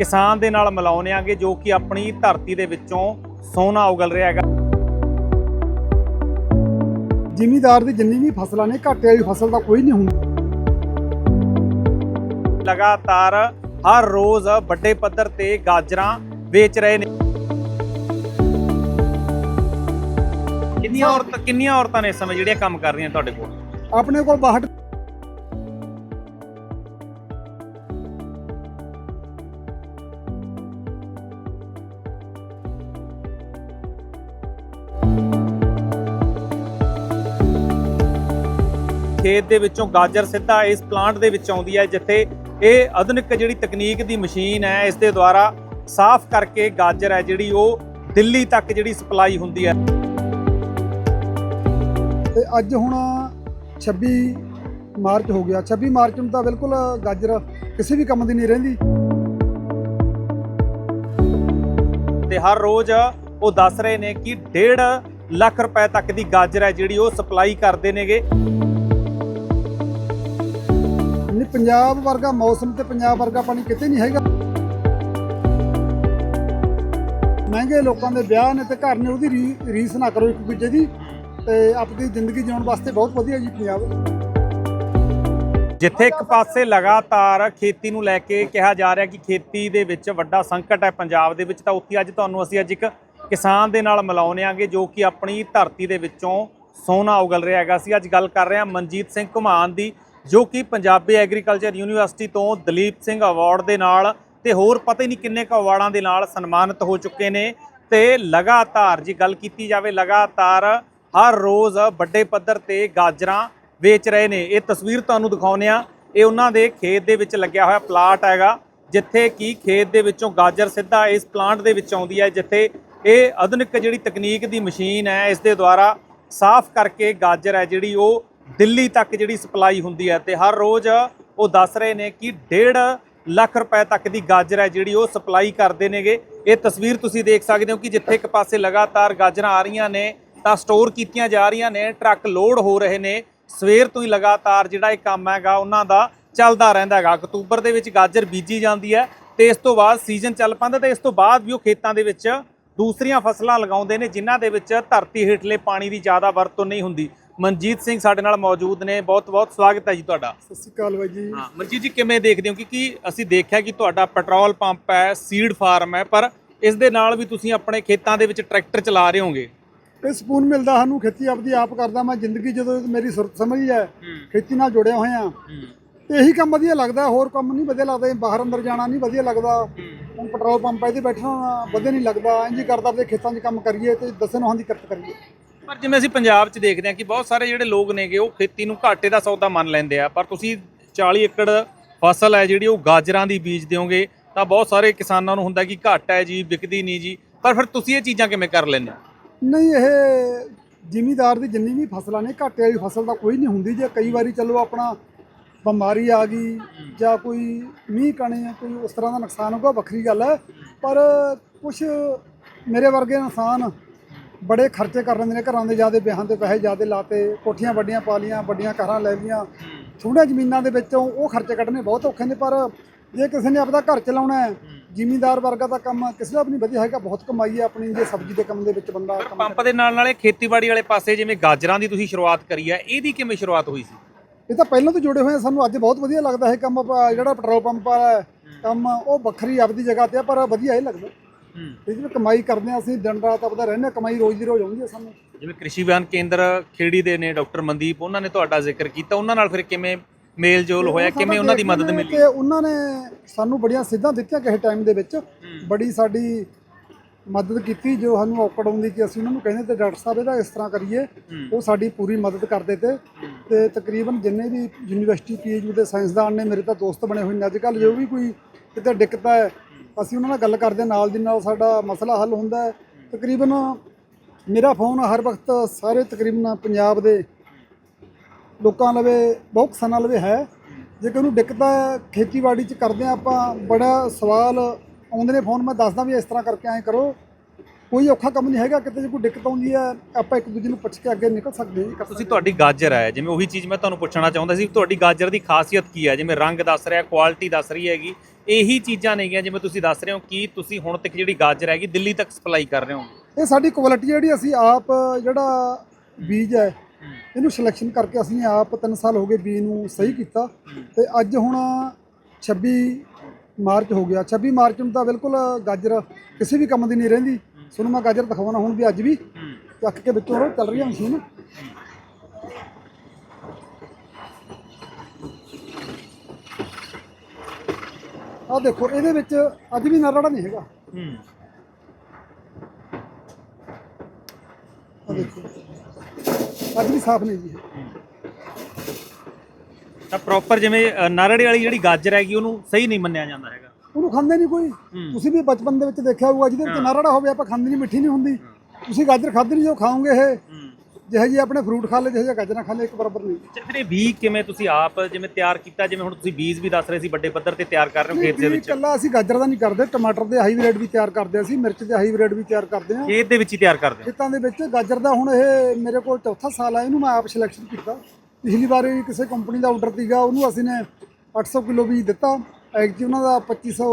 ਕਿਸਾਨ ਦੇ ਨਾਲ ਮਿਲਾਉਂਦੇ ਆਂਗੇ ਜੋ ਕਿ ਆਪਣੀ ਧਰਤੀ ਦੇ ਵਿੱਚੋਂ ਸੋਨਾ ਉਗਲ ਰਿਹਾ ਹੈਗਾ। ਜ਼ਿਮੀਦਾਰ ਦੀ ਜਿੰਨੀ ਵੀ ਫਸਲਾਂ ਨੇ ਘਾਟੇ ਵਾਲੀ ਫਸਲ ਦਾ ਕੋਈ ਨਹੀਂ ਹੁੰਦਾ। ਲਗਾਤਾਰ ਹਰ ਰੋਜ਼ ਵੱਡੇ ਪੱਧਰ ਤੇ ਗਾਜਰਾਂ ਵੇਚ ਰਹੇ ਨੇ। ਕਿੰਨੀਆਂ ਔਰਤਾਂ ਕਿੰਨੀਆਂ ਔਰਤਾਂ ਨੇ ਇਸ ਸਮੇਂ ਜਿਹੜੀਆਂ ਕੰਮ ਕਰ ਰਹੀਆਂ ਤੁਹਾਡੇ ਕੋਲ? ਆਪਣੇ ਕੋਲ 62 ਖੇਤ ਦੇ ਵਿੱਚੋਂ ਗਾਜਰ ਸਿੱਧਾ ਇਸ ਪਲਾਂਟ ਦੇ ਵਿੱਚ ਆਉਂਦੀ ਹੈ ਜਿੱਥੇ ਇਹ ਆਧੁਨਿਕ ਜਿਹੜੀ ਤਕਨੀਕ ਦੀ ਮਸ਼ੀਨ ਹੈ ਇਸ ਦੇ ਦੁਆਰਾ ਸਾਫ਼ ਕਰਕੇ ਗਾਜਰ ਹੈ ਜਿਹੜੀ ਉਹ ਦਿੱਲੀ ਤੱਕ ਜਿਹੜੀ ਸਪਲਾਈ ਹੁੰਦੀ ਹੈ। ਤੇ ਅੱਜ ਹੁਣ 26 ਮਾਰਚ ਹੋ ਗਿਆ। 26 ਮਾਰਚ ਨੂੰ ਤਾਂ ਬਿਲਕੁਲ ਗਾਜਰ ਕਿਸੇ ਵੀ ਕੰਮ ਦੀ ਨਹੀਂ ਰਹਿੰਦੀ। ਤੇ ਹਰ ਰੋਜ਼ ਉਹ ਦੱਸ ਰਹੇ ਨੇ ਕਿ 1.5 ਲੱਖ ਰੁਪਏ ਤੱਕ ਦੀ ਗਾਜਰ ਹੈ ਜਿਹੜੀ ਉਹ ਸਪਲਾਈ ਕਰਦੇ ਨੇਗੇ। ਪੰਜਾਬ ਵਰਗਾ ਮੌਸਮ ਤੇ ਪੰਜਾਬ ਵਰਗਾ ਪਾਣੀ ਕਿਤੇ ਨਹੀਂ ਹੈਗਾ। ਮਹਿੰਗੇ ਲੋਕਾਂ ਦੇ ਵਿਆਹ ਨੇ ਤੇ ਘਰ ਨੇ ਉਹਦੀ ਰੀਸ ਨਾ ਕਰੋ ਇੱਕ ਦੂਜੇ ਦੀ ਤੇ ਆਪਣੀ ਜ਼ਿੰਦਗੀ ਜਿਉਣ ਵਾਸਤੇ ਬਹੁਤ ਵਧੀਆ ਜੀ ਪੰਜਾਬ। ਜਿੱਥੇ ਇੱਕ ਪਾਸੇ ਲਗਾਤਾਰ ਖੇਤੀ ਨੂੰ ਲੈ ਕੇ ਕਿਹਾ ਜਾ ਰਿਹਾ ਕਿ ਖੇਤੀ ਦੇ ਵਿੱਚ ਵੱਡਾ ਸੰਕਟ ਹੈ ਪੰਜਾਬ ਦੇ ਵਿੱਚ, ਤਾਂ ਉੱਥੇ ਅੱਜ ਤੁਹਾਨੂੰ ਅਸੀਂ ਅੱਜ ਇੱਕ ਕਿਸਾਨ ਦੇ ਨਾਲ ਮਿਲਾਉਂਦੇ ਆਂਗੇ, ਜੋ ਕਿ ਆਪਣੀ ਧਰਤੀ ਦੇ ਵਿੱਚੋਂ ਸੋਨਾ ਉਗਲ ਰਿਹਾ ਹੈਗਾ। ਸੀ ਅੱਜ ਗੱਲ ਕਰ ਰਹੇ ਹਾਂ ਮਨਜੀਤ ਸਿੰਘ ਘੁਮਾਨ ਦੀ। ਜੋ ਕਿ ਪੰਜਾਬੀ ਐਗਰੀਕਲਚਰ ਯੂਨੀਵਰਸਿਟੀ ਤੋਂ ਦਲੀਪ ਸਿੰਘ ਅਵਾਰਡ ਦੇ ਨਾਲ ਤੇ ਹੋਰ ਪਤਾ ਹੀ ਨਹੀਂ ਕਿੰਨੇ ਕੁ ਅਵਾਰਡਾਂ ਦੇ ਨਾਲ ਸਨਮਾਨਿਤ ਹੋ ਚੁੱਕੇ ਨੇ ਤੇ ਲਗਾਤਾਰ ਜੇ ਗੱਲ ਕੀਤੀ ਜਾਵੇ, ਲਗਾਤਾਰ ਹਰ ਰੋਜ਼ ਵੱਡੇ ਪੱਧਰ ਤੇ ਗਾਜਰਾਂ ਵੇਚ ਰਹੇ ਨੇ। ਇਹ ਤਸਵੀਰ ਤੁਹਾਨੂੰ ਦਿਖਾਉਂਦੇ ਆ ਇਹ ਉਹਨਾਂ ਦੇ ਖੇਤ ਦੇ ਵਿੱਚ ਲੱਗਿਆ ਹੋਇਆ ਪਲਾਟ ਹੈਗਾ, ਜਿੱਥੇ ਕੀ ਖੇਤ ਦੇ ਵਿੱਚੋਂ ਗਾਜਰ ਸਿੱਧਾ ਇਸ ਪਲਾਂਟ ਦੇ ਵਿੱਚ ਆਉਂਦੀ ਹੈ, ਜਿੱਥੇ ਇਹ ਆਧੁਨਿਕ ਜਿਹੜੀ ਤਕਨੀਕ ਦੀ ਮਸ਼ੀਨ ਹੈ, ਇਸ ਦੇ ਦੁਆਰਾ ਸਾਫ਼ ਕਰਕੇ ਗਾਜਰ ਹੈ ਜਿਹੜੀ ਉਹ ਦਿੱਲੀ ਤੱਕ ਜਿਹੜੀ ਸਪਲਾਈ ਹੁੰਦੀ ਹੈ ਤੇ ਹਰ ਰੋਜ਼ ਉਹ ਦੱਸ ਰਹੇ ਨੇ ਕਿ 1.5 ਲੱਖ ਰੁਪਏ ਤੱਕ ਦੀ ਗਾਜਰ ਹੈ ਜਿਹੜੀ ਉਹ ਸਪਲਾਈ ਕਰਦੇ ਨੇਗੇ। ਇਹ ਤਸਵੀਰ ਤੁਸੀਂ ਦੇਖ ਸਕਦੇ ਹੋ ਕਿ ਜਿੱਥੇ ਇੱਕ ਪਾਸੇ ਲਗਾਤਾਰ ਗਾਜਰਾਂ ਆ ਰਹੀਆਂ ਨੇ, ਤਾਂ ਸਟੋਰ ਕੀਤੀਆਂ ਜਾ ਰਹੀਆਂ ਨੇ, ਟਰੱਕ ਲੋਡ ਹੋ ਰਹੇ ਨੇ। ਸਵੇਰ ਤੋਂ ਹੀ ਲਗਾਤਾਰ ਜਿਹੜਾ ਇਹ ਕੰਮ ਹੈਗਾ, ਉਹਨਾਂ ਦਾ ਚੱਲਦਾ ਰਹਿੰਦਾ ਹੈਗਾ। ਅਕਤੂਬਰ ਦੇ ਵਿੱਚ ਗਾਜਰ ਬੀਜੀ ਜਾਂਦੀ ਹੈ ਤੇ ਇਸ ਤੋਂ ਬਾਅਦ ਸੀਜ਼ਨ ਚੱਲ ਪੈਂਦਾ ਤੇ ਇਸ ਤੋਂ ਬਾਅਦ ਵੀ ਉਹ ਖੇਤਾਂ ਦੇ ਵਿੱਚ ਦੂਸਰੀਆਂ ਫਸਲਾਂ ਲਗਾਉਂਦੇ ਨੇ, ਜਿਨ੍ਹਾਂ ਦੇ ਵਿੱਚ ਧਰਤੀ ਹੇਠਲੇ ਪਾਣੀ ਦੀ ਜ਼ਿਆਦਾ ਵਰਤੋਂ ਨਹੀਂ ਹੁੰਦੀ। ਮਨਜੀਤ ਸਿੰਘ ਸਾਡੇ ਨਾਲ ਮੌਜੂਦ ਨੇ। ਬਹੁਤ ਬਹੁਤ ਸਵਾਗਤ ਹੈ ਜੀ ਤੁਹਾਡਾ। ਸਤਿ ਸ਼੍ਰੀ ਅਕਾਲ ਬਾਈ ਜੀ। ਹਾਂ ਮਨਜੀਤ ਜੀ ਕਿਵੇਂ ਦੇਖਦੇ ਹੋ ਕਿਉਂਕਿ ਅਸੀਂ ਦੇਖਿਆ ਕਿ ਤੁਹਾਡਾ ਪੈਟਰੋਲ ਪੰਪ ਹੈ ਸੀਡ ਫਾਰਮ ਹੈ ਪਰ ਇਸ ਦੇ ਨਾਲ ਵੀ ਤੁਸੀਂ ਆਪਣੇ ਖੇਤਾਂ ਦੇ ਵਿੱਚ ਟਰੈਕਟਰ ਚਲਾ ਰਹੇ ਹੋਗੇ। ਇਹ ਸਕੂਨ ਮਿਲਦਾ ਸਾਨੂੰ ਖੇਤੀ ਆਪਦੀ ਆਪ ਕਰਦਾ ਮੈਂ ਜ਼ਿੰਦਗੀ ਜਦੋਂ ਮੇਰੀ ਸੁਰਤ ਸਮਝੀ ਹੈ ਖੇਤੀ ਨਾਲ ਜੁੜਿਆ ਹੋਇਆ। ਤੇ ਇਹੀ ਕੰਮ ਵਧੀਆ ਲੱਗਦਾ ਹੋਰ ਕੰਮ ਨਹੀਂ ਵਧੀਆ ਲੱਗਦਾ ਬਾਹਰ ਅੰਦਰ ਜਾਣਾ ਨਹੀਂ ਵਧੀਆ ਲੱਗਦਾ। ਹੁਣ ਪੈਟਰੋਲ ਪੰਪ ਹੈ ਤੇ ਬੈਠਣਾ ਵਧੀਆ ਨਹੀਂ ਲੱਗਦਾ ਇੰਜ ਹੀ ਕਰਦਾ ਆਪਣੇ ਖੇਤਾਂ 'ਚ ਕੰਮ ਕਰੀਏ ਤੇ ਦਸੇ ਨੋਹਾਂ ਦੀ ਕਿਰਤ ਕਰੀਏ। ਪਰ ਜਿਵੇਂ ਅਸੀਂ ਪੰਜਾਬ 'ਚ ਦੇਖਦੇ ਹਾਂ ਕਿ ਬਹੁਤ ਸਾਰੇ ਜਿਹੜੇ ਲੋਕ ਨੇਗੇ, ਉਹ ਖੇਤੀ ਨੂੰ ਘਾਟੇ ਦਾ ਸੌਦਾ ਮੰਨ ਲੈਂਦੇ ਆ। ਪਰ ਤੁਸੀਂ 40 ਏਕੜ ਫਸਲ ਹੈ ਜਿਹੜੀ, ਉਹ ਗਾਜਰਾਂ ਦੀ ਬੀਜ ਦਿਓਗੇ, ਤਾਂ ਬਹੁਤ ਸਾਰੇ ਕਿਸਾਨਾਂ ਨੂੰ ਹੁੰਦਾ ਕਿ ਘਾਟਾ ਹੈ ਜੀ, ਵਿਕਦੀ ਨਹੀਂ ਜੀ। ਪਰ ਫਿਰ ਤੁਸੀਂ ਇਹ ਚੀਜ਼ਾਂ ਕਿਵੇਂ ਕਰ ਲੈਂਦੇ ਹੋ? ਨਹੀਂ, ਇਹ ਜ਼ਿਮੀਦਾਰ ਦੀ ਜਿੰਨੀ ਵੀ ਫਸਲਾਂ ਨੇ, ਘਾਟੇ ਵਾਲੀ ਫਸਲ ਤਾਂ ਕੋਈ ਨਹੀਂ ਹੁੰਦੀ। ਜੇ ਕਈ ਵਾਰੀ ਚਲੋ ਆਪਣਾ ਬਿਮਾਰੀ ਆ ਗਈ ਜਾਂ ਕੋਈ ਮੀਂਹ ਕਣੇ ਕੋਈ ਉਸ ਤਰ੍ਹਾਂ ਦਾ ਨੁਕਸਾਨ ਹੋਗਾ ਵੱਖਰੀ ਗੱਲ ਹੈ। ਪਰ ਕੁਝ ਮੇਰੇ ਵਰਗੇ ਇਨਸਾਨ ਬੜੇ ਖਰਚੇ ਕਰ ਲੈਂਦੇ ਨੇ ਘਰਾਂ ਦੇ ਜਿਆਦੇ ਵਿਆਹਾਂ ਤੇ ਪੈਸੇ ਜਿਆਦੇ ਲਾਤੇ ਕੋਠੀਆਂ ਵੱਡੀਆਂ ਪਾ ਲੀਆਂ ਵੱਡੀਆਂ ਕਾਰਾਂ ਲੈ ਲਈਆਂ। ਥੋੜ੍ਹੀਆਂ ਜ਼ਮੀਨਾਂ ਦੇ ਵਿੱਚੋਂ ਉਹ ਖਰਚੇ ਕੱਢਣੇ ਬਹੁਤ ਔਖੇ ਨੇ ਪਰ ਜੇ ਕਿਸੇ ਨੇ ਆਪਦਾ ਘਰ ਚਲਾਉਣਾ ਹੈ ਜ਼ਿਮੀਂਦਾਰ ਵਰਗਾ ਦਾ ਕੰਮ ਕਿਸੇ ਦਾ ਵੀ ਨਹੀਂ ਵਧੀਆ ਹੈਗਾ ਬਹੁਤ ਕਮਾਈ ਹੈ ਆਪਣੀ ਜੇ ਸਬਜ਼ੀ ਦੇ ਕੰਮ ਦੇ ਵਿੱਚ ਬੰਦਾ ਕੰਮ ਪੰਪ ਦੇ ਨਾਲ ਨਾਲੇ ਖੇਤੀਬਾੜੀ ਵਾਲੇ ਪਾਸੇ ਜਿਵੇਂ ਗਾਜਰਾਂ ਦੀ ਤੁਸੀਂ ਸ਼ੁਰੂਆਤ ਕਰੀ ਹੈ ਇਹਦੀ ਕਿਵੇਂ ਸ਼ੁਰੂਆਤ ਹੋਈ ਸੀ? ਇਹ ਤਾਂ ਪਹਿਲਾਂ ਤੋਂ ਜੁੜੇ ਹੋਏ ਆ ਸਾਨੂੰ ਅੱਜ ਬਹੁਤ ਵਧੀਆ ਲੱਗਦਾ ਹੈ ਕੰਮ ਜਿਹੜਾ ਪੈਟਰੋਲ ਪੰਪ ਵਾਲਾ ਹੈ, ਕੰਮ ਉਹ ਵੱਖਰੀ ਆਪਦੀ ਜਗ੍ਹਾ ਤੇ ਆ ਪਰ ਵਧੀਆ ਇਹ ਲੱਗਦਾ। ਇਹਦੇ ਵਿੱਚ ਕਮਾਈ ਕਰਦੇ ਆ ਅਸੀਂ ਦਿਨ ਰਾਤ ਆਪਦਾ ਰਹਿੰਦੇ ਹਾਂ, ਕਮਾਈ ਰੋਜ਼ ਦੀ ਰੋਜ਼ ਆਉਂਦੀ ਹੈ ਸਾਨੂੰ। ਜਿਵੇਂ ਕ੍ਰਿਸ਼ੀ ਵਿਗਿਆਨ ਕੇਂਦਰ ਖੇੜੀ ਦੇ ਨੇ ਡਾਕਟਰ ਮਨਦੀਪ ਉਹਨਾਂ ਨੇ ਤੁਹਾਡਾ ਜ਼ਿਕਰ ਕੀਤਾ। ਉਹਨਾਂ ਨਾਲ ਫਿਰ ਕਿਵੇਂ ਮੇਲ ਜੋਲ ਹੋਇਆ ਕਿਵੇਂ ਉਹਨਾਂ ਦੀ ਮਦਦ ਮਿਲੀ? ਕਿ ਉਹਨਾਂ ਨੇ ਸਾਨੂੰ ਬੜੀਆਂ ਸਿੱਧਾਂ ਦਿੱਤੀਆਂ ਕਿਸੇ ਟਾਈਮ ਦੇ ਵਿੱਚ। ਬੜੀ ਸਾਡੀ ਮਦਦ ਕੀਤੀ ਜੋ ਸਾਨੂੰ ਔਕੜ ਆਉਂਦੀ ਕਿ ਅਸੀਂ ਉਹਨਾਂ ਨੂੰ ਕਹਿੰਦੇ ਤੇ ਡਾਕਟਰ ਸਾਹਿਬ ਇਹਦਾ ਇਸ ਤਰ੍ਹਾਂ ਕਰੀਏ ਉਹ ਸਾਡੀ ਪੂਰੀ ਮਦਦ ਕਰਦੇ ਤੇ। ਤੇ ਤਕਰੀਬਨ ਜਿੰਨੇ ਵੀ ਯੂਨੀਵਰਸਿਟੀ ਪੀਐਚਯੂ ਦੇ ਸਾਇੰਸਦਾਨ ਨੇ ਮੇਰੇ ਤਾਂ ਦੋਸਤ ਬਣੇ ਹੋਏ ਨੇ ਅੱਜ ਕੱਲ੍ਹ ਜੋ ਵੀ ਕੋਈ ਕਿਤੇ ਦਿੱਕਤ ਹੈ ਅਸੀਂ ਉਹਨਾਂ ਨਾਲ ਗੱਲ ਕਰਦੇ ਹਾਂ, ਨਾਲ ਦੀ ਨਾਲ ਸਾਡਾ ਮਸਲਾ ਹੱਲ ਹੁੰਦਾ ਹੈ। ਤਕਰੀਬਨ ਮੇਰਾ ਫੋਨ ਹਰ ਵਕਤ ਸਾਰੇ ਤਕਰੀਬਨ ਪੰਜਾਬ ਦੇ ਲੋਕਾਂ ਲਵੇ ਬਹੁਤ ਕਿਸਾਨਾਂ ਲਵੇ ਹੈ। ਜੇ ਕੋਈ ਨੂੰ ਦਿੱਕਤ ਹੈ ਖੇਤੀਬਾੜੀ ਚ ਕਰਦੇ ਹਾਂ ਆਪਾਂ ਬੜਾ ਸਵਾਲ ਆਉਂਦੇ ਨੇ ਫੋਨ ਮੈਂ ਦੱਸਦਾ ਵੀ ਇਸ ਤਰ੍ਹਾਂ ਕਰਕੇ ਐਂ ਕਰੋ। ਕੋਈ ਔਖਾ ਕੰਮ ਨਹੀਂ ਹੈਗਾ ਕਿਤੇ ਜੇ ਕੋਈ ਦਿੱਕਤ ਆਉਂਦੀ ਹੈ ਆਪਾਂ ਇੱਕ ਦੂਜੇ ਨੂੰ ਪੁੱਛ ਕੇ ਅੱਗੇ ਨਿਕਲ ਸਕਦੇ ਹਾਂ ਜੀ, ਤੁਸੀਂ। ਤੁਹਾਡੀ ਗਾਜਰ ਹੈ ਜਿਵੇਂ ਉਹੀ ਚੀਜ਼ ਮੈਂ ਤੁਹਾਨੂੰ ਪੁੱਛਣਾ ਚਾਹੁੰਦਾ ਸੀ ਤੁਹਾਡੀ ਗਾਜਰ ਦੀ ਖਾਸੀਅਤ ਕੀ ਹੈ? ਜਿਵੇਂ ਰੰਗ ਦੱਸ ਰਿਹਾ ਕੁਆਲਿਟੀ ਦੱਸ ਰਹੀ ਹੈਗੀ ਇਹੀ ਚੀਜ਼ਾਂ ਨੇਗੀਆਂ ਜਿਵੇਂ ਤੁਸੀਂ ਦੱਸ ਰਹੇ ਹੋ ਕਿ ਤੁਸੀਂ ਹੁਣ ਤੱਕ ਜਿਹੜੀ ਗਾਜਰ ਹੈਗੀ ਦਿੱਲੀ ਤੱਕ ਸਪਲਾਈ ਕਰ ਰਹੇ ਹੋ ਇਹ ਸਾਡੀ ਕੁਆਲਿਟੀ ਜਿਹੜੀ ਅਸੀਂ ਆਪ ਜਿਹੜਾ ਬੀਜ ਹੈ ਇਹਨੂੰ ਸਿਲੈਕਸ਼ਨ ਕਰਕੇ ਅਸੀਂ ਆਪ 3 ਸਾਲ ਹੋ ਗਏ ਬੀਜ ਨੂੰ ਸਹੀ ਕੀਤਾ। ਤੇ ਅੱਜ ਹੁਣ 26 ਮਾਰਚ ਹੋ ਗਿਆ। 26 ਮਾਰਚ ਨੂੰ ਤਾਂ ਬਿਲਕੁਲ ਗਾਜਰ ਕਿਸੇ ਵੀ ਕੰਮ ਦੀ ਨਹੀਂ ਰਹਿੰਦੀ। ਤੁਹਾਨੂੰ ਮੈਂ ਗਾਜਰ ਦਿਖਾਉਣਾ ਹੁਣ ਵੀ ਅੱਜ ਵੀ ਚੱਕ ਕੇ ਵਿੱਚੋਂ ਉਹ ਚੱਲ ਰਹੀ ਹੈ ਮਸ਼ੀਨ। ਆਹ ਦੇਖੋ ਇਹਦੇ ਵਿੱਚ ਅੱਜ ਵੀ ਨਰੜਾ ਨਹੀਂ ਹੈਗਾ। ਹੂੰ ਦੇਖੋ ਅੱਜ ਵੀ ਸਾਫ਼ ਨਹੀਂ ਜੀ ਤਾਂ ਪ੍ਰੋਪਰ ਜਿਵੇਂ ਅ, ਨਾਰੜੇ ਵਾਲੀ ਜਿਹੜੀ ਗਾਜਰ ਹੈਗੀ ਉਹਨੂੰ ਸਹੀ ਨਹੀਂ ਮੰਨਿਆ ਜਾਂਦਾ ਹੈਗਾ। ਉਹਨੂੰ ਖਾਂਦੇ ਨਹੀਂ ਕੋਈ। ਤੁਸੀਂ ਵੀ ਬਚਪਨ ਦੇ ਵਿੱਚ ਦੇਖਿਆ ਹੋਊਗਾ ਜਿਹਦੇ ਵਿੱਚ ਨਾਰੜਾ ਹੋਵੇ ਆਪਾਂ ਖਾਂਦੇ ਨਹੀਂ ਮਿੱਠੀ ਨਹੀਂ ਹੁੰਦੀ। ਤੁਸੀਂ ਗਾਜਰ ਖਾਦੇ ਨਹੀਂ ਜੋ ਖਾਓਗੇ ਇਹ ਜਿਹੇ ਜੀ ਆਪਣੇ ਫਰੂਟ ਖਾ ਲਏ ਜਿਹੇ ਜਿਹੇ ਗਾਜਰਾਂ ਖਾ ਲਏ ਇੱਕ ਬਰਾਬਰ ਨਹੀਂ। ਅੱਛਾ ਫਿਰ ਇਹ ਬੀਜ ਕਿਵੇਂ ਤੁਸੀਂ ਆਪ ਜਿਵੇਂ ਤਿਆਰ ਕੀਤਾ? ਜਿਵੇਂ ਹੁਣ ਤੁਸੀਂ ਬੀਜ ਵੀ ਦੱਸ ਰਹੇ ਸੀ ਵੱਡੇ ਪੱਧਰ ਤੇ ਤਿਆਰ ਕਰ ਰਹੇ ਹੋ ਖੇਤ ਦੇ ਵਿੱਚ। ਇਕੱਲਾ ਅਸੀਂ ਗਾਜਰ ਦਾ ਨਹੀਂ ਕਰਦੇ ਟਮਾਟਰ ਦੇ ਹਾਈਬ੍ਰਿਡ ਵੀ ਤਿਆਰ ਕਰਦੇ ਅਸੀਂ ਮਿਰਚ ਦੇ ਹਾਈਬ੍ਰਿਡ ਵੀ ਤਿਆਰ ਕਰਦੇ ਹਾਂ। ਖੇਤ ਦੇ ਵਿੱਚ ਹੀ ਤਿਆਰ ਕਰਦੇ ਹੋ? ਖੇਤਾਂ ਦੇ ਵਿੱਚ ਗਾਜਰ ਦਾ ਹੁਣ ਇਹ ਮੇਰੇ ਕੋਲ ਚੌਥਾ ਸਾਲ ਆ ਇਹਨੂੰ ਮੈਂ ਆਪ ਸਿਲੈਕਸ਼ਨ ਕੀਤਾ। ਪਿਛਲੀ ਵਾਰ ਕਿਸੇ ਕੰਪਨੀ ਦਾ ਆਰਡਰ ਸੀਗਾ ਉਹਨੂੰ ਅਸੀਂ ਨੇ 800 ਕਿਲੋ ਬੀਜ ਦਿੱਤਾ। ਐਕਚੁਅਲੀ ਉਹਨਾਂ ਦਾ 2500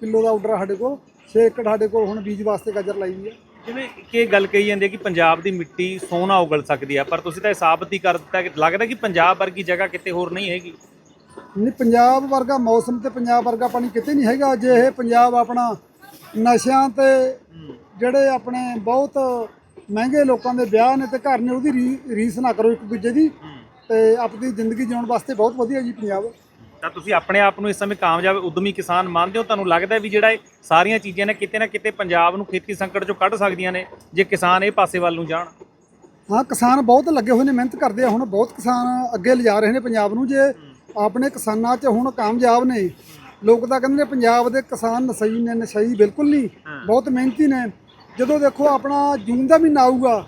ਕਿਲੋ ਦਾ ਆਰਡਰ ਸਾਡੇ ਕੋਲ। 6 ਏਕੜ ਸਾਡੇ ਕੋਲ ਹੁਣ ਬੀਜ ਵਾਸਤੇ ਗਾਜਰ ਲਾਈ ਹੋਈ ਹੈ ਜਿਵੇਂ ਕਿ ਇਹ ਗੱਲ ਕਹੀ ਜਾਂਦੀ ਹੈ ਕਿ ਪੰਜਾਬ ਦੀ ਮਿੱਟੀ ਸੋਨਾ ਉਗਲ ਸਕਦੀ ਹੈ ਪਰ ਤੁਸੀਂ ਤਾਂ ਇਹ ਸਾਬਤ ਹੀ ਕਰ ਦਿੱਤਾ ਕਿ ਲੱਗਦਾ ਕਿ ਪੰਜਾਬ ਵਰਗੀ ਜਗ੍ਹਾ ਕਿਤੇ ਹੋਰ ਨਹੀਂ ਹੈਗੀ। ਨਹੀਂ ਪੰਜਾਬ ਵਰਗਾ ਮੌਸਮ ਤੇ ਪੰਜਾਬ ਵਰਗਾ ਪਾਣੀ ਕਿਤੇ ਨਹੀਂ ਹੈਗਾ। ਜੇ ਇਹ ਪੰਜਾਬ ਆਪਣਾ ਨਸ਼ਿਆਂ ਤੇ ਜਿਹੜੇ ਆਪਣੇ ਬਹੁਤ ਮਹਿੰਗੇ ਲੋਕਾਂ ਦੇ ਵਿਆਹ ਨੇ ਤੇ ਘਰ ਨੇ ਉਹਦੀ ਰੀ- ਰੀਸ ਨਾ ਕਰੋ ਇੱਕ ਦੂਜੇ ਦੀ ਤੇ ਆਪਣੀ ਜ਼ਿੰਦਗੀ ਜਿਉਣ ਵਾਸਤੇ ਬਹੁਤ ਵਧੀਆ ਜੀ ਪੰਜਾਬ। ਤਾਂ ਤੁਸੀਂ ਆਪਣੇ ਆਪ ਨੂੰ ਇਸ ਸਮੇਂ ਕਾਮਯਾਬ ਉਦਮੀ ਕਿਸਾਨ ਮੰਨਦੇ ਹੋ? ਤੁਹਾਨੂੰ ਲੱਗਦਾ ਵੀ ਜਿਹੜਾ ਇਹ ਸਾਰੀਆਂ ਚੀਜ਼ਾਂ ਨੇ ਕਿਤੇ ਨਾ ਕਿਤੇ ਪੰਜਾਬ ਨੂੰ ਖੇਤੀ ਸੰਕਟ ਚੋਂ ਕੱਢ ਸਕਦੀਆਂ ਨੇ ਜੇ ਕਿਸਾਨ ਇਹ ਪਾਸੇ ਵੱਲ ਨੂੰ ਜਾਣ? ਹਾਂ ਕਿਸਾਨ ਬਹੁਤ ਲੱਗੇ ਹੋਏ ਨੇ ਮਿਹਨਤ ਕਰਦੇ ਆ। ਹੁਣ ਬਹੁਤ ਕਿਸਾਨ ਅੱਗੇ ਲਿਜਾ ਰਹੇ ਨੇ ਪੰਜਾਬ ਨੂੰ ਜੇ ਆਪਣੇ ਕਿਸਾਨਾਂ 'ਚ ਹੁਣ ਕਾਮਯਾਬ ਨੇ ਲੋਕ ਤਾਂ ਕਹਿੰਦੇ ਨੇ ਪੰਜਾਬ ਦੇ ਕਿਸਾਨ ਨਸ਼ਈ ਨੇ ਨਸ਼ਈ ਬਿਲਕੁਲ ਨਹੀਂ ਬਹੁਤ ਮਿਹਨਤੀ ਨੇ। ਜਦੋਂ ਦੇਖੋ ਆਪਣਾ ਜੂਨ ਦਾ ਮਹੀਨਾ ਆਊਗਾ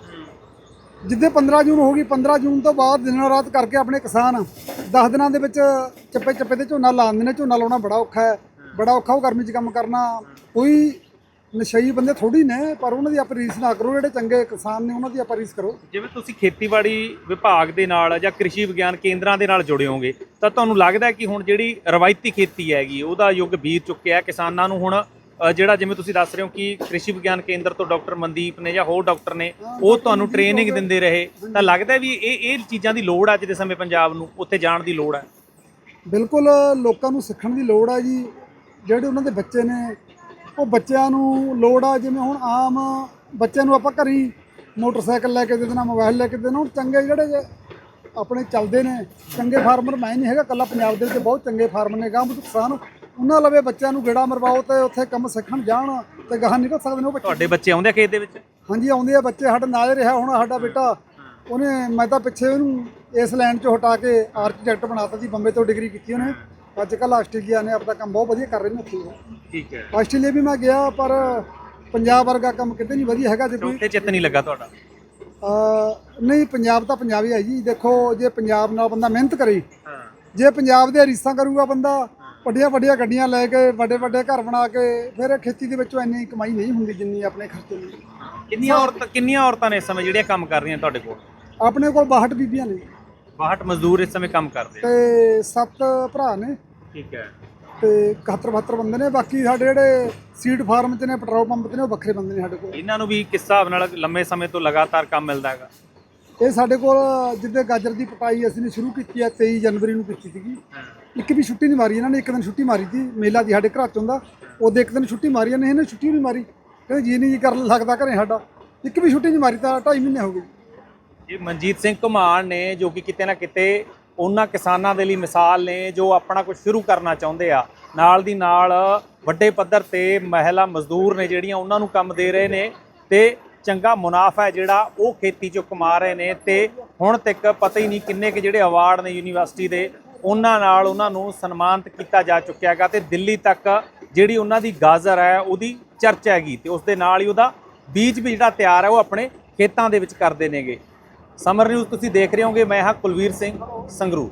ਜਿੱਦੇ 15 ਜੂਨ ਹੋ ਗਈ 15 ਜੂਨ ਤੋਂ ਬਾਅਦ ਦਿਨ ਰਾਤ ਕਰਕੇ ਆਪਣੇ ਕਿਸਾਨ 10 ਦਿਨਾਂ ਦੇ ਵਿੱਚ ਚੱਪੇ ਚੱਪੇ ਤੇ ਝੋਨਾ ਲਾਉਂਦੇ ਨੇ, ਝੋਨਾ ਲਾਉਣਾ ਬੜਾ ਔਖਾ ਹੈ, ਬੜਾ ਔਖਾ, ਉਹ ਗਰਮੀ 'ਚ ਕੰਮ ਕਰਨਾ ਕੋਈ ਨਸ਼ਈ ਬੰਦੇ ਥੋੜੀ ਨੇ, ਪਰ ਉਹਨਾਂ ਦੀ ਆਪਾਂ ਰੀਸ ਨਾ ਕਰੋ, ਜਿਹੜੇ ਚੰਗੇ ਕਿਸਾਨ ਨੇ ਉਹਨਾਂ ਦੀ ਆਪਾਂ ਰੀਸ ਕਰੋ। ਜਿਵੇਂ ਤੁਸੀਂ ਖੇਤੀਬਾੜੀ ਵਿਭਾਗ ਦੇ ਨਾਲ ਜਾਂ ਕ੍ਰਿਸ਼ੀ ਵਿਗਿਆਨ ਕੇਂਦਰਾਂ ਦੇ ਨਾਲ ਜੁੜੇ ਹੋਗੇ ਤਾਂ ਤੁਹਾਨੂੰ ਲੱਗਦਾ ਕਿ ਹੁਣ ਜਿਹੜੀ ਰਵਾਇਤੀ ਖੇਤੀ ਹੈਗੀ, ਉਹਦਾ ਯੁੱਗ ਬੀਤ ਚੁੱਕਿਆ ਕਿਸਾਨਾਂ ਨੂੰ ਹੁਣ ਜਿਹੜਾ ਜਿਵੇਂ ਤੁਸੀਂ ਦੱਸ ਰਹੇ ਹੋ ਕਿ ਕ੍ਰਿਸ਼ੀ ਵਿਗਿਆਨ ਕੇਂਦਰ ਤੋਂ ਡਾਕਟਰ ਮਨਦੀਪ ਨੇ ਜਾਂ ਹੋਰ ਡਾਕਟਰ ਨੇ, ਉਹ ਤੁਹਾਨੂੰ ਟ੍ਰੇਨਿੰਗ ਦਿੰਦੇ ਰਹੇ। ਤਾਂ ਲੱਗਦਾ ਵੀ ਇਹ ਇਹ ਚੀਜ਼ਾਂ ਦੀ ਲੋੜ ਅੱਜ ਦੇ ਸਮੇਂ ਪੰਜਾਬ ਨੂੰ, ਉੱਥੇ ਜਾਣ ਦੀ ਲੋੜ ਹੈ ਬਿਲਕੁਲ ਲੋਕਾਂ ਨੂੰ ਸਿੱਖਣ ਦੀ ਲੋੜ ਆ ਜੀ। ਜਿਹੜੇ ਉਹਨਾਂ ਦੇ ਬੱਚੇ ਨੇ, ਉਹ ਬੱਚਿਆਂ ਨੂੰ ਲੋੜ ਆ, ਜਿਵੇਂ ਹੁਣ ਆਮ ਬੱਚਿਆਂ ਨੂੰ ਆਪਾਂ ਘਰੀ ਮੋਟਰਸਾਈਕਲ ਲੈ ਕੇ ਦੇ ਦੇਣਾ ਮੋਬਾਈਲ ਲੈ ਕੇ ਦੇ ਦੇਣਾ, ਹੁਣ ਚੰਗੇ ਜਿਹੜੇ ਆਪਣੇ ਚੱਲਦੇ ਨੇ, ਚੰਗੇ ਫਾਰਮਰ, ਮੈਂ ਨਹੀਂ ਹੈਗਾ ਕੱਲਾ ਪੰਜਾਬ ਦੇ ਵਿੱਚ ਬਹੁਤ ਚੰਗੇ ਫਾਰਮਰ ਨੇ ਗਾਂਵ ਕਿਸਾਨ ਉਹਨਾਂ ਲਵੇ ਬੱਚਿਆਂ ਨੂੰ ਗੇੜਾ ਮਰਵਾਓ ਤੇ ਉੱਥੇ ਕੰਮ ਸਿੱਖਣ ਜਾਣ ਤੇ ਗਾਹਾਂ ਨਿਕਲ ਸਕਦੇ ਨੇ ਉਹ ਬੱਚੇ। ਤੁਹਾਡੇ ਬੱਚੇ ਆਉਂਦੇ ਆ ਖੇਤ ਦੇ ਵਿੱਚ? ਹਾਂਜੀ ਆਉਂਦੇ ਆ ਬੱਚੇ। ਸਾਡੇ ਨਾਲ ਰਿਹਾ ਹੁਣ ਸਾਡਾ ਬੇਟਾ। ਉਹਨੇ ਮੈਂ ਤਾਂ ਪਿੱਛੇ ਉਹਨੂੰ ਇਸ ਲਾਈਨ 'ਚੋਂ ਹਟਾ ਕੇ ਆਰਕੀਟੈਕਟ ਬਣਾਤਾ ਸੀ ਬੰਬੇ ਤੋਂ ਡਿਗਰੀ ਕੀਤੀ ਉਹਨੇ। ਅੱਜ ਕੱਲ੍ਹ ਆਸਟ੍ਰੇਲੀਆ ਨੇ ਆਪਣਾ ਕੰਮ ਬਹੁਤ ਵਧੀਆ ਕਰ ਰਹੇ ਨੇ ਉੱਥੇ। ਠੀਕ ਹੈ। ਆਸਟ੍ਰੇਲੀਆ ਵੀ ਮੈਂ ਗਿਆ ਪਰ ਪੰਜਾਬ ਵਰਗਾ ਕੰਮ ਕਿਤੇ ਨਹੀਂ ਵਧੀਆ ਹੈਗਾ ਜੇ। ਕੋਈ ਚਿੱਤ ਨਹੀਂ ਲੱਗਾ ਤੁਹਾਡਾ? ਨਹੀਂ ਪੰਜਾਬ ਤਾਂ ਪੰਜਾਬ ਹੀ ਜੀ। ਦੇਖੋ ਜੇ ਪੰਜਾਬ ਨਾਲ ਬੰਦਾ ਮਿਹਨਤ ਕਰੇ ਜੇ ਪੰਜਾਬ ਦੇ ਰੀਸਾਂ ਕਰੂਗਾ ਬੰਦਾ ਵੱਡੀਆਂ ਵੱਡੀਆਂ ਗੱਡੀਆਂ ਲੈ ਕੇ ਵੱਡੇ ਵੱਡੇ ਘਰ ਬਣਾ ਕੇ ਫਿਰ ਖੇਤੀ ਦੇ ਵਿੱਚੋਂ ਇੰਨੀ ਕਮਾਈ ਨਹੀਂ ਹੁੰਦੀ ਜਿੰਨੀ ਆਪਣੇ ਖਰਚੇ ਲਈ ਕਿੰਨੀਆਂ ਔਰਤਾਂ ਕਿੰਨੀਆਂ ਔਰਤਾਂ ਨੇ ਇਸ ਸਮੇਂ ਜਿਹੜੀਆਂ ਕੰਮ ਕਰ ਰਹੀਆਂ ਤੁਹਾਡੇ ਕੋਲ? ਆਪਣੇ ਕੋਲ 62 ਬੀਬੀਆਂ ਨੇ। 62 ਮਜ਼ਦੂਰ ਇਸ ਸਮੇਂ ਕੰਮ ਕਰਦੇ ਆ। ਤੇ ਸੱਤ ਭਰਾ ਨੇ। ਠੀਕ ਹੈ। ਤੇ 71 72 ਬੰਦੇ ਨੇ। ਬਾਕੀ ਸਾਡੇ ਜਿਹੜੇ ਸੀਡ ਫਾਰਮ 'ਚ ਨੇ ਪੈਟਰੋਲ ਪੰਪ 'ਤੇ ਨੇ ਉਹ ਵੱਖਰੇ ਬੰਦੇ ਨੇ ਸਾਡੇ ਕੋਲ। ਇਹਨਾਂ ਨੂੰ ਵੀ ਕਿਸ ਹਿਸਾਬ ਨਾਲ ਲੰਮੇ ਸਮੇਂ ਤੋਂ ਲਗਾਤਾਰ ਕੰਮ ਮਿਲਦਾ ਹੈਗਾ? ਇਹ ਸਾਡੇ ਕੋਲ ਜਿੱਦੇ ਗਾਜਰ ਦੀ ਪਟਾਈ ਅਸੀਂ ਨੇ ਸ਼ੁਰੂ ਕੀਤੀ ਹੈ 23 ਜਨਵਰੀ ਨੂੰ ਕੀਤੀ ਸੀਗੀ। ਇੱਕ ਵੀ ਛੁੱਟੀ ਨਹੀਂ ਮਾਰੀ ਇਹਨਾਂ ਨੇ, ਇੱਕ ਦਿਨ ਛੁੱਟੀ ਮਾਰੀ ਸੀ, ਮੇਲਾ ਦੀ ਸਾਡੇ ਘਰ ਚ ਹੁੰਦਾ ਉਹਦੇ ਇੱਕ ਦਿਨ ਛੁੱਟੀ ਮਾਰੀ ਇਹਨੇ ਇਹਨੇ ਛੁੱਟੀ ਨਹੀਂ ਮਾਰੀ। ਕਹਿੰਦੇ ਜੀ ਨਹੀਂ ਜੀ ਕਰਨ ਲੱਗਦਾ ਘਰੇ ਸਾਡਾ। ਇੱਕ ਵੀ ਛੁੱਟੀ ਨਹੀਂ ਮਾਰੀ ਤਾਂ 2.5 ਮਹੀਨੇ ਹੋ ਗਏ। ਇਹ ਮਨਜੀਤ ਸਿੰਘ ਘੁਮਾਣ ਨੇ, ਜੋ ਕਿ ਕਿਤੇ ਨਾ ਕਿਤੇ ਉਹਨਾਂ ਕਿਸਾਨਾਂ ਦੇ ਲਈ ਮਿਸਾਲ ਨੇ, ਜੋ ਆਪਣਾ ਕੁਝ ਸ਼ੁਰੂ ਕਰਨਾ ਚਾਹੁੰਦੇ ਆ। ਨਾਲ ਦੀ ਨਾਲ ਵੱਡੇ ਪੱਧਰ ਤੇ ਮਹਿਲਾ ਮਜ਼ਦੂਰ ਨੇ ਜਿਹੜੀਆਂ ਉਹਨਾਂ ਨੂੰ ਕੰਮ ਦੇ ਰਹੇ ਨੇ ਤੇ ਚੰਗਾ ਮੁਨਾਫਾ ਹੈ ਜਿਹੜਾ ਉਹ ਖੇਤੀ ਚੋਂ ਕਮਾ ਰਹੇ ਨੇ ਤੇ ਹੁਣ ਤੱਕ ਪਤਾ ਹੀ ਨਹੀਂ ਕਿੰਨੇ ਕਿ ਜਿਹੜੇ ਅਵਾਰਡ ਨੇ ਯੂਨੀਵਰਸਿਟੀ ਦੇ ਉਹਨਾਂ ਨਾਲ ਉਹਨਾਂ ਨੂੰ ਸਨਮਾਨਿਤ ਕੀਤਾ ਜਾ ਚੁੱਕਿਆ ਹੈਗਾ ਤੇ ਦਿੱਲੀ ਤੱਕ ਜਿਹੜੀ ਉਹਨਾਂ ਦੀ ਗਾਜ਼ਰ ਹੈ ਉਹਦੀ ਚਰਚਾ ਹੈਗੀ ਤੇ ਉਸ ਦੇ ਨਾਲ ਹੀ ਉਹਦਾ ਬੀਜ ਵੀ ਜਿਹੜਾ ਤਿਆਰ ਹੈ ਉਹ ਆਪਣੇ ਖੇਤਾਂ ਦੇ ਵਿੱਚ ਕਰਦੇ ਨੇਗੇ। ਸਮਰ ਨਿਊਜ਼ ਤੁਸੀਂ ਦੇਖ ਰਹੇ ਹੋਗੇ, ਮੈਂ ਹਾਂ ਕੁਲਵੀਰ ਸਿੰਘ ਸੰਗਰੂ